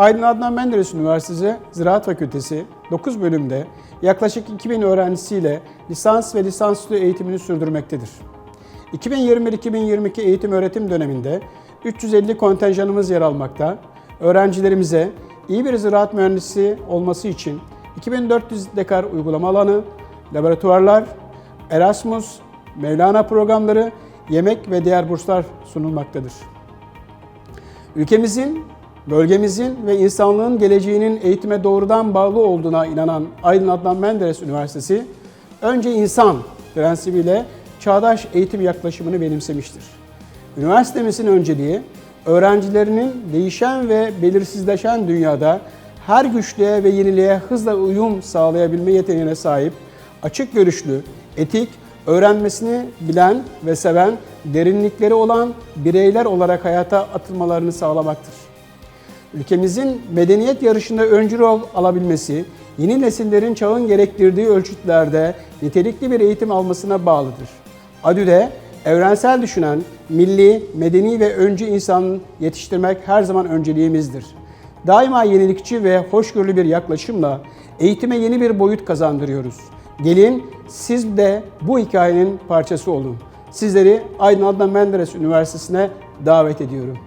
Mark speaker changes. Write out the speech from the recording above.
Speaker 1: Aydın Adnan Menderes Üniversitesi Ziraat Fakültesi 9 bölümde yaklaşık 2000 öğrencisiyle lisans ve lisansüstü eğitimini sürdürmektedir. 2021-2022 eğitim öğretim döneminde 350 kontenjanımız yer almakta. Öğrencilerimize iyi bir ziraat mühendisi olması için 2400 dekar uygulama alanı, laboratuvarlar, Erasmus, Mevlana programları, yemek ve diğer burslar sunulmaktadır. Ülkemizin, bölgemizin ve insanlığın geleceğinin eğitime doğrudan bağlı olduğuna inanan Aydın Adnan Menderes Üniversitesi, önce insan prensibiyle çağdaş eğitim yaklaşımını benimsemiştir. Üniversitemizin önceliği, öğrencilerinin değişen ve belirsizleşen dünyada her güçlüğe ve yeniliğe hızla uyum sağlayabilme yeteneğine sahip, açık görüşlü, etik, öğrenmesini bilen ve seven, derinlikleri olan bireyler olarak hayata atılmalarını sağlamaktır. Ülkemizin medeniyet yarışında öncü rol alabilmesi, yeni nesillerin çağın gerektirdiği ölçütlerde nitelikli bir eğitim almasına bağlıdır. ADÜ'de evrensel düşünen, milli, medeni ve öncü insan yetiştirmek her zaman önceliğimizdir. Daima yenilikçi ve hoşgörülü bir yaklaşımla eğitime yeni bir boyut kazandırıyoruz. Gelin siz de bu hikayenin parçası olun. Sizleri Aydın Adnan Menderes Üniversitesi'ne davet ediyorum.